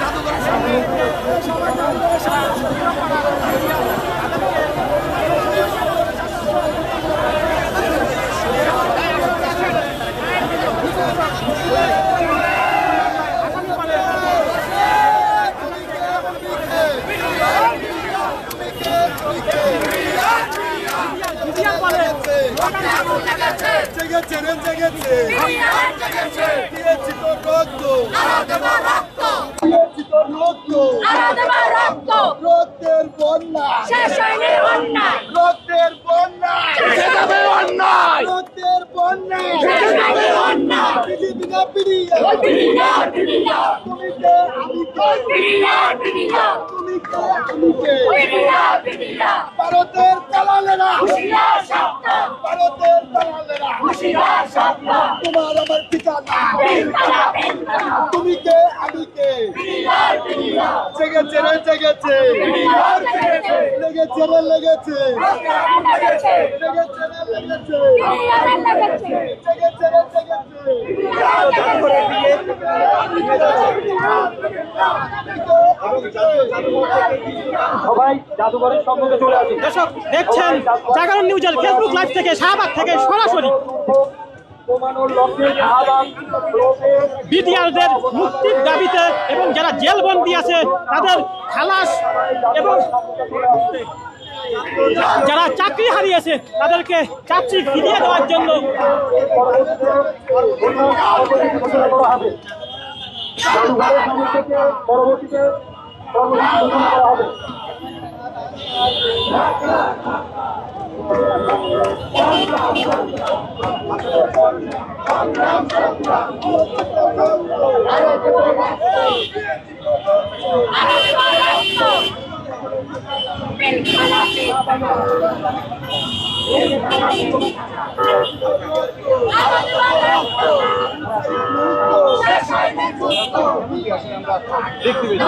জাদুঘরের সামনে। জাদুঘরের সামনে। জেগেছে রে জেগেছে। দিয়েছি তো রক্ত। দিয়েছি তো রক্ত। বন্যা রক্তের বন্যা না ভারতের দালালেরা। তোমার আমার ঠিকানা। তুমি কে? আমি কে? জেগেছে রে, জেগেছে। লেগেছে রে, লেগেছে। লেগেছে রে, লেগেছে। সবাই জাদুঘরের সম্মুখে চলে আসি। দর্শক দেখছেন জাগরণ নিউজের ফেসবুক লাইভ থেকে শাহবাগ থেকে সরাসরি। বিটিআরদের মুক্তির দাবিতে এবং যারা জেলবন্দি আছে তাদের খালাস এবং যারা চাকরি হারিয়েছে তাদেরকে চাকরি ফিরিয়ে দেওয়ার জন্য পরবর্তীতে কর্মসূচি ঘোষণা পাশে আমরা দেখতে পেয়েছি